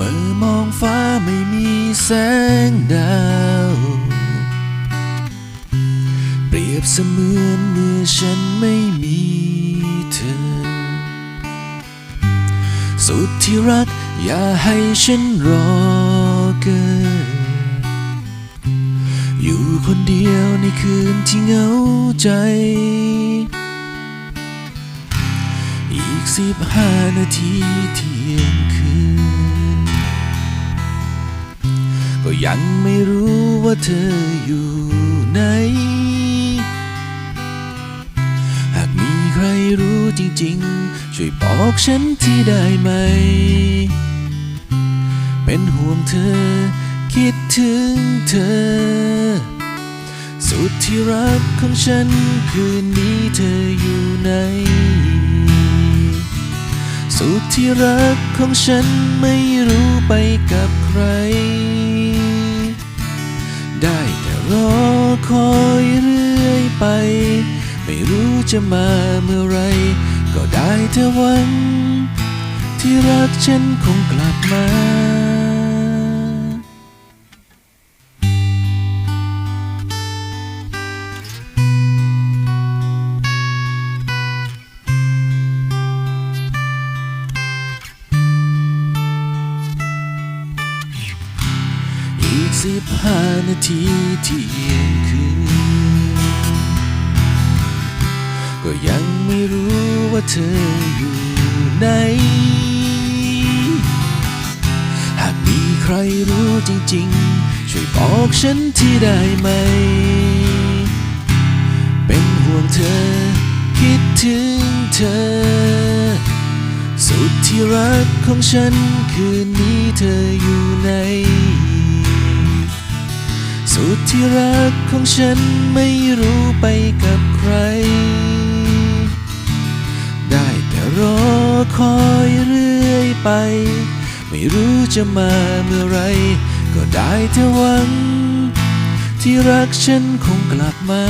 มื่อมองฟ้าไม่มีแสงดาว เปรียบเสมือนเมื่อฉันไม่มีเธอ สุดที่รักอย่าให้ฉันรอเกิน อยู่คนเดียวในคืนที่เหงาใจ อีกสิบห้านาทีเที่ยงคืน ก็ยังไม่รู้ว่าเธออยู่ไหน หากมีใครรู้จริงๆ ช่วยบอกฉันที่ได้ไหม เป็นห่วงเธอ คิดถึงเธอ สุดที่รักของฉันคืนนี้เธออยู่ไหน สุดที่รักของฉันไม่รู้ไปกับใคร ไม่รู้จะมาเมื่อไร ก็ได้แต่วังที่รักฉันคงกลับมาอีกสิบห้านาทีที่ ก็ยังไม่รู้ว่าเธออยู่ไหน หากมีใครรู้จริงๆ ช่วยบอกฉันที่ได้ไหม เป็นห่วงเธอ คิดถึงเธอ สุดที่รักของฉันคืนนี้เธออยู่ไหน สุดที่รักของฉันไม่รู้ไปกับใคร คอยเรื่อยไป ไม่รู้จะมาเมื่อไร ก็ได้แต่หวัง ที่รักฉันคงกลับมา